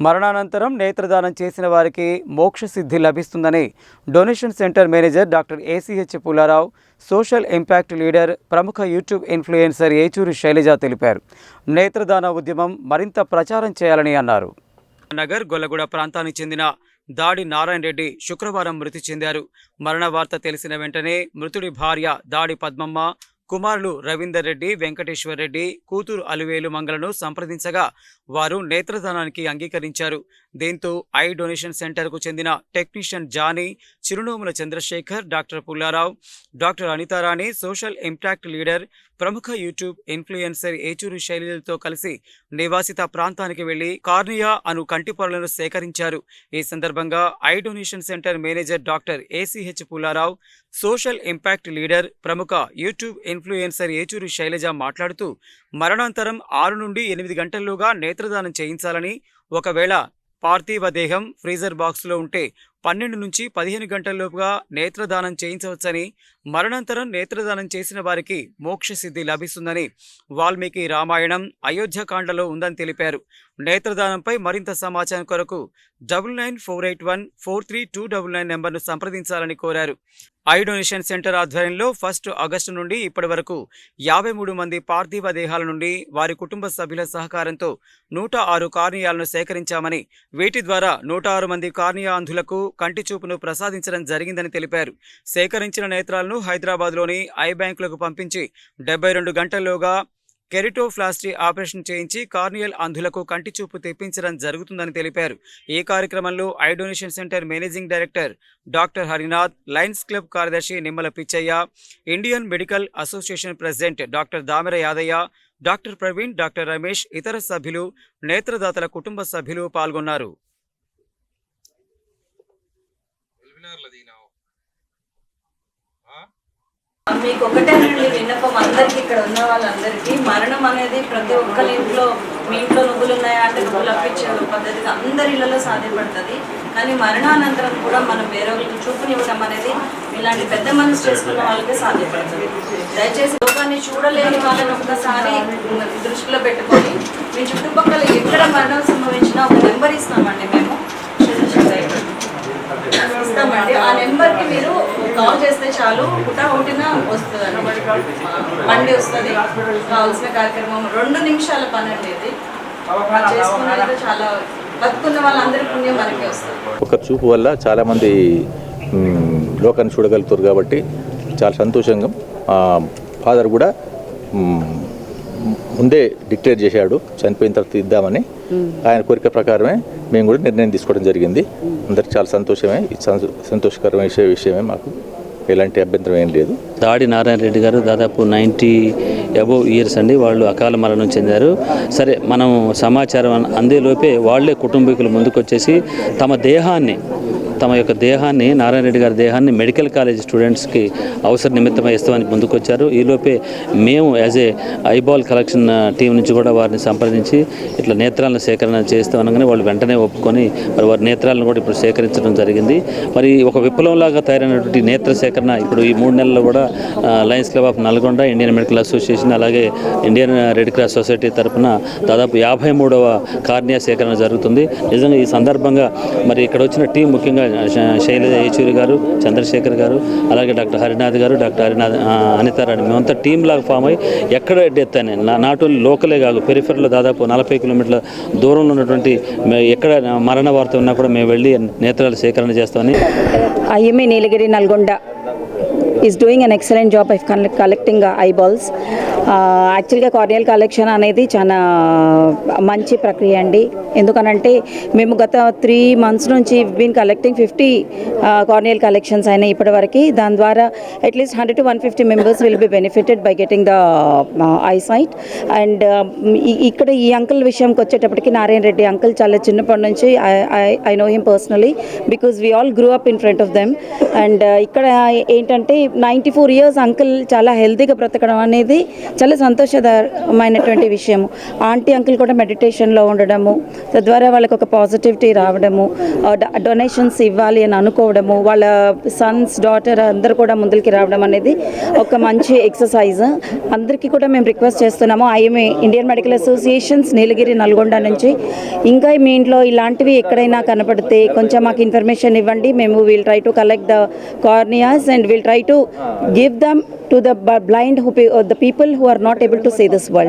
మరణానంతరం నేత్రదానం చేసిన వారికి మోక్ష సిద్ధి లభిస్తుందని donation center manager doctor ACH Pullarao social impact leader ప్రముఖ యూట్యూబ్ ఇన్ఫ్లుయెన్సర్ ఏచూరి శైలజ తెలిపారు. నేత్రదాన ఉద్యమం మరింత ప్రచారం చేయాలని అన్నారు. నగర్ గొల్లగూడ ప్రాంతానికి చెందిన దాడి నారాయణ రెడ్డి శుక్రవారం మృతి చెందారు. మరణ వార్త తెలిసిన వెంటనే మృతుడి భార్య దాడి పద్మమ్మ కుమారులు రవీందర్ రెడ్డి వెంకటేశ్వర్ రెడ్డి కూతురు అలివేలు మంగళను సంప్రదించగా వారు నేత్రదానానికి అంగీకరించారు. దీంతో ఐ డొనేషన్ సెంటర్కు చెందిన technician Johnny Chirunomula Chandrashekar doctor Pullarao doctor Anitharani social impact leader ప్రముఖ యూట్యూబ్ ఇన్ఫ్లుయెన్సర్ ఏచూరు శైలిలతో కలిసి నివాసిత ప్రాంతానికి వెళ్ళి కార్నియా అను కంటి పొరలను సేకరించారు. ఈ సందర్భంగా eye donation center manager doctor ACH Pullarao social impact leader ప్రముఖ యూట్యూబ్ ఇన్ఫ్లుయెన్సర్ ఏచూరి శైలజ మాట్లాడుతూ మరణాంతరం ఆరు నుండి ఎనిమిది గంటల్లోగా నేత్రదానం చేయించాలని ఒకవేళ పార్థివ దేహం ఫ్రీజర్ బాక్స్లో ఉంటే పన్నెండు నుంచి పదిహేను గంటల్లోపుగా నేత్రదానం చేయించవచ్చని మరణాంతరం నేత్రదానం చేసిన వారికి మోక్ష సిద్ధి లభిస్తుందని వాల్మీకి రామాయణం అయోధ్యకాండలో ఉందని తెలిపారు. నేత్రదానంపై మరింత సమాచారం కొరకు double nine four eight one four three two double nine నెంబర్ను సంప్రదించాలని కోరారు. ఐ డొనేషన్ సెంటర్ ఆధ్వర్యంలో ఫస్ట్ ఆగస్టు నుండి ఇప్పటి వరకు యాభై మూడు మంది పార్థివ దేహాల నుండి వారి కుటుంబ సభ్యుల సహకారంతో నూట ఆరు కార్నియాలను సేకరించామని వీటి ద్వారా నూట ఆరు మంది కార్నియా అంధులకు కంటి చూపును ప్రసాదించడం జరిగిందని తెలిపారు. సేకరించిన నేత్రాలను హైదరాబాద్లోని ఐ బ్యాంకులకు పంపించి డెబ్బై రెండు గంటల్లోగా కెరిటోఫ్లాస్టీ ఆపరేషన్ చేయించి కార్నియల్ అంధులకు కంటి చూపు తెప్పించడం జరుగుతుందని తెలిపారు. ఈ కార్యక్రమంలో eye donation center managing director doctor Harinath lions club కార్యదర్శి Nimmala Pichaiah Indian medical association president doctor Damera Yadaiah doctor Praveen doctor Ramesh ఇతర సభ్యులు నేత్రదాతల కుటుంబ సభ్యులు పాల్గొన్నారు. మీకు ఒకటేనండి విన్నపం అందరికి ఇక్కడ ఉన్న వాళ్ళందరికీ. మరణం అనేది ప్రతి ఒక్కరి ఇంట్లో మీ ఇంట్లో నువ్వులు ఉన్నాయా అంటే నువ్వులు అప్పించే పద్ధతి అందరి ఇళ్ళలో సాధ్యపడుతుంది. కానీ మరణానంతరం కూడా మనం వేరే వాళ్ళకి చూపునివ్వడం అనేది ఇలాంటి పెద్ద మనసు చేసుకున్న వాళ్ళకే సాధ్యపడుతుంది. దయచేసి లోకాన్ని చూడలేని వాళ్ళని ఒక్కసారి దృష్టిలో పెట్టుకొని మీ చుట్టుపక్కల ఎక్కడ మరణం సంభవించినా ఒక నెంబర్ ఇస్తామండి మేము ఇస్తామండి ఆ నెంబర్కి మీరు కాల్ చేస్తే చాలు హుటాహుటిన వస్తుంది బండి వస్తుంది. కావాల్సిన కార్యక్రమం రెండు నిమిషాల పని అండి ఇది. చేసుకున్నది చాలా బతుకున్న వాళ్ళందరి పుణ్యం మనకి వస్తుంది. ఒక చూపు వల్ల చాలామంది మ్, లోకాన్ని చూడగలుగుతారు కాబట్టి చాలా సంతోషంగా ఫాదర్ కూడా ముందే డిక్లేర్ చేశాడు చనిపోయిన తర్వాత ఇద్దామని. ఆయన కోరిక ప్రకారమే మేము కూడా నిర్ణయం తీసుకోవడం జరిగింది. అందరికి చాలా సంతోషమే. సంతో- సంతోషకరమైన విషయమే మాకు. ఎలాంటి అభ్యంతరం ఏం లేదు. దాడి నారాయణ రెడ్డి గారు దాదాపు నైంటీ అబోవ్ ఇయర్స్ అండి. వాళ్ళు అకాల మరణం చెందారు. సరే మనం సమాచారం అందేలోపే వాళ్ళే కుటుంబీకులు ముందుకొచ్చేసి తమ దేహాన్ని తమ యొక్క దేహాన్ని నారాయణ రెడ్డి గారి దేహాన్ని మెడికల్ కాలేజ్ స్టూడెంట్స్కి అవసర నిమిత్తమై ఇస్తామని ముందుకొచ్చారు. ఈలోపే మేము as a eyeball collection team నుంచి కూడా వారిని సంప్రదించి ఇట్లా నేత్రాలను సేకరణ చేస్తాం అనగానే వాళ్ళు వెంటనే ఒప్పుకొని మరి వారి నేత్రాలను కూడా ఇప్పుడు సేకరించడం జరిగింది. మరి ఒక విప్లవంలాగా తయారైనటువంటి నేత్ర సేకరణ ఇప్పుడు ఈ మూడు నెలల్లో కూడా lions club of Nalgonda Indian medical association అలాగే ఇండియన్ రెడ్ క్రాస్ సొసైటీ తరపున దాదాపు యాభై మూడవ కార్నియా సేకరణ జరుగుతుంది. నిజంగా ఈ సందర్భంగా మరి ఇక్కడ వచ్చిన టీం ముఖ్యంగా శైలజ ఏచూరి గారు చంద్రశేఖర్ గారు అలాగే డాక్టర్ హరినాథ్ గారు డాక్టర్ హరినాథ్ అనితారాణి మేమంతా టీమ్ లాగా ఫామ్ అయ్యి ఎక్కడ డెత్ అని నా- నాట్ ఓన్లీ లోకలే కాదు పెరిఫెర్లో దాదాపు నలభై కిలోమీటర్ల దూరంలో ఉన్నటువంటి ఎక్కడ మరణ వార్త ఉన్నా కూడా మేము వెళ్ళి నేత్రాలు సేకరణ చేస్తామని. IMA Nilagiri Nalgonda. Is doing an excellent job if coll- collecting eyeballs యాక్చువల్గా కార్నియల్ కలెక్షన్ అనేది చాలా మంచి ప్రక్రియ అండి. ఎందుకనంటే మేము గత త్రీ మంత్స్ నుంచి been collecting fifty corneal collections అయినాయి ఇప్పటివరకు. దాని ద్వారా at least hundred to one fifty members will be benefited by getting the eyesight and ఇక్కడ ఈ అంకుల్ విషయంకి వచ్చేటప్పటికి నారాయణ రెడ్డి అంకుల్ చాలా చిన్నప్పటి నుంచి I know him personally because we all grew up in front of them and ఇక్కడ ఏంటంటే ninety four years uncle చాలా హెల్తీగా బ్రతకడం అనేది చాలా సంతోషకరమైనటువంటి విషయము. ఆంటీ అంకుల్ కూడా మెడిటేషన్లో ఉండడము తద్వారా వాళ్ళకి ఒక పాజిటివిటీ రావడము డొనేషన్స్ ఇవ్వాలి అని అనుకోవడము వాళ్ళ సన్స్ డాటర్ అందరు కూడా ముందుకి రావడం అనేది ఒక మంచి ఎక్సర్సైజ్. అందరికీ కూడా మేము రిక్వెస్ట్ చేస్తున్నాము. IMA Indian medical associations Nilagiri Nalgonda నుంచి. ఇంకా మీ ఇంట్లో ఇలాంటివి ఎక్కడైనా కనపడితే కొంచెం మాకు ఇన్ఫర్మేషన్ ఇవ్వండి. మేము will try to collect the corneas and will try to to ah. give them to the blind, who, uh, the people who are not able to see this world.